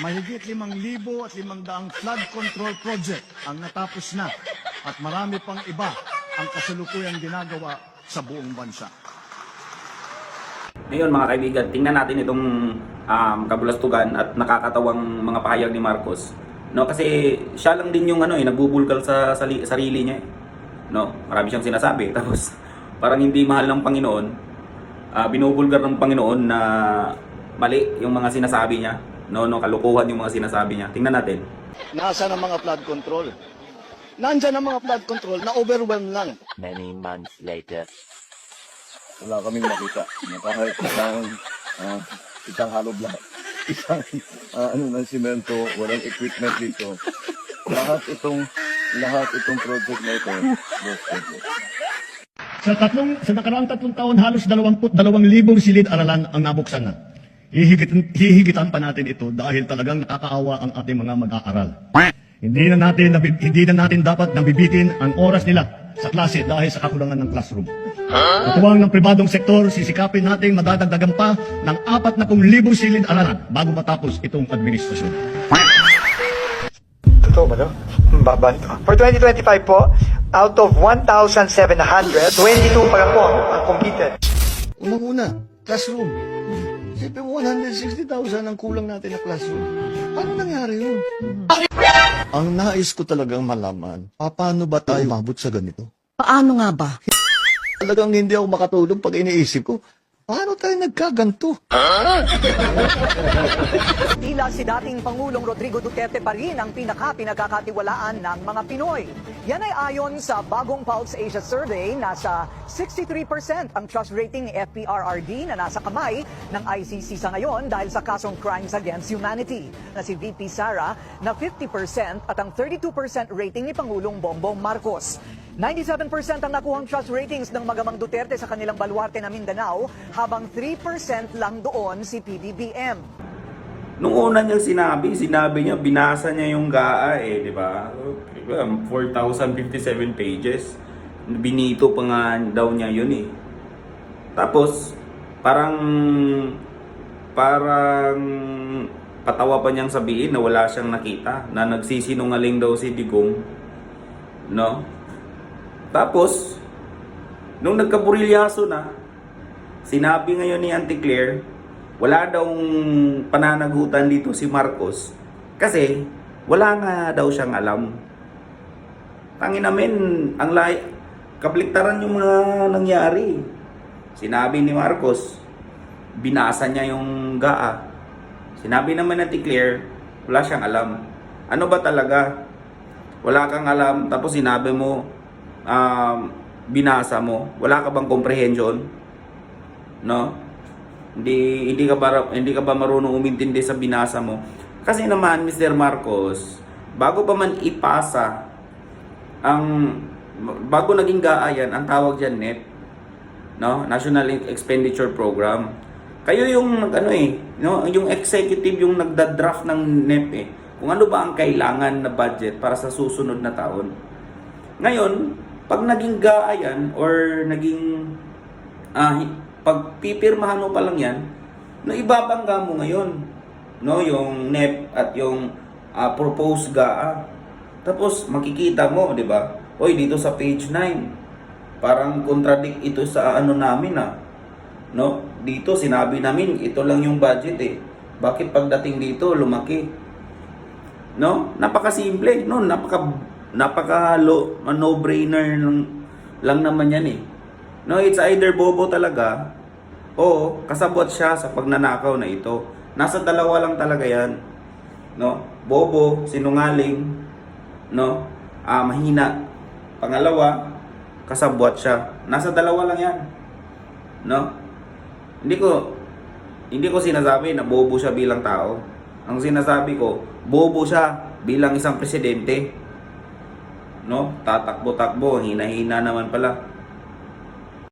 Mahigit limang libo at limang daang flood control project ang natapos na at marami pang iba ang kasalukuyang ginagawa sa buong bansa. Ngayon mga kaibigan, tingnan natin itong um, kabulastugan at nakakatawang mga pahayag ni Marcos. No, kasi siya lang din yung ano eh, nagbubulgal sa sali- sarili niya. Eh. No, marami siyang sinasabi. Tapos parang hindi mahal ng Panginoon. ah, binubulgar ng Panginoon na mali yung mga sinasabi niya. No, no, kalukuhan yung mga sinasabi niya. Tingnan natin. Nasaan ang mga flood control? Nandyan ang mga flood control na overwhelmed lang. Many months later. wala kaming makita. Na kahit isang, ah, isang hollow block, isang ah, ano ng simento, walang equipment dito. Lahat itong lahat itong project na ito. Sa tatlong sa nakaraang tatlong taon halos 22,000 silid-aralan ang nabuksan na. Hihigitan, hihigitan pa natin ito dahil talagang nakakaawa ang ating mga mag-aaral. Hindi na natin hindi na natin dapat nabibitin ang oras nila sa klase dahil sa kakulangan ng classroom. Katuwang ng pribadong sektor, sisikapin nating madadagdagan pa ng apat na kung libong silid-aralan bago matapos itong administrasyon. Totoo ba to? Ang Baba nito. For 2025 po, out of 1,700, 22 pa lang po ang completed. Unang-una, classroom. Siyempre, 160,000 ang kulang natin na classroom. Paano nangyari yun? Ang nais ko talagang malaman, paano ba tayo mabot sa ganito? Paano nga ba? Talagang hindi ako makatulog pag iniisip ko, paano tayo nagkaganto? Tila si dating Pangulong Rodrigo Duterte pa rin ang pinaka-pinagkakatiwalaan ng mga Pinoy. Yan ay ayon sa bagong Pulse Asia Survey, nasa 63% ang trust rating ni FPRRD na nasa kamay ng ICC sa ngayon dahil sa kasong Crimes Against Humanity na si VP Sara na 50% at ang 32% rating ni Pangulong Bongbong Marcos. 97% ang nakuhang trust ratings ng Magamang Duterte sa kanilang baluarte na Mindanao, habang 3% lang doon si PBBM. Nung una niyang sinabi, sinabi niya, binasa niya yung GAA eh, di ba? 4,057 pages. Binito pa nga daw niya yun eh. Tapos, parang, parang, patawa pa niyang sabihin na wala siyang nakita, na nagsisinungaling daw si Digong. No? Tapos, nung nagkaburilyaso na, sinabi ngayon ni Auntie Claire, wala daw pananagutan dito si Marcos kasi wala nga daw siyang alam. Tangin namin, ang lay kabliktaran yung mga nangyari. Sinabi ni Marcos, binasa niya yung GAA. Sinabi naman ni Auntie Claire, wala siyang alam. Ano ba talaga? Wala kang alam, tapos sinabi mo, um, binasa mo, wala ka bang comprehension? No? Hindi hindi ka ba hindi ka ba marunong umintindi sa binasa mo? Kasi naman Mr. Marcos, bago pa man ipasa ang bago naging GAA yan, ang tawag diyan NEP, no? National Expenditure Program. Kayo yung ano eh, no? yung executive yung nagda-draft ng NEP eh. Kung ano ba ang kailangan na budget para sa susunod na taon. Ngayon, pag naging GAA yan or naging hi- pag pipirmahan mo pa lang yan, no ibabangga mo ngayon, no, yung NEP at yung ah, proposed GAA. Tapos makikita mo, 'di ba? Oy, dito sa page 9, parang contradict ito sa ano namin ah. No? Dito sinabi namin ito lang yung budget eh. Bakit pagdating dito lumaki? No? Napakasimple, no? Napaka napaka no-brainer lang, lang naman yan eh. No, it's either bobo talaga o kasabot siya sa pagnanakaw na ito. Nasa dalawa lang talaga yan. No? Bobo, sinungaling, no? Ah, mahina. Pangalawa, kasabwat siya. Nasa dalawa lang yan. No? Hindi ko hindi ko sinasabi na bobo siya bilang tao. Ang sinasabi ko, bobo siya bilang isang presidente. No? Tatakbo-takbo, hina-hina naman pala.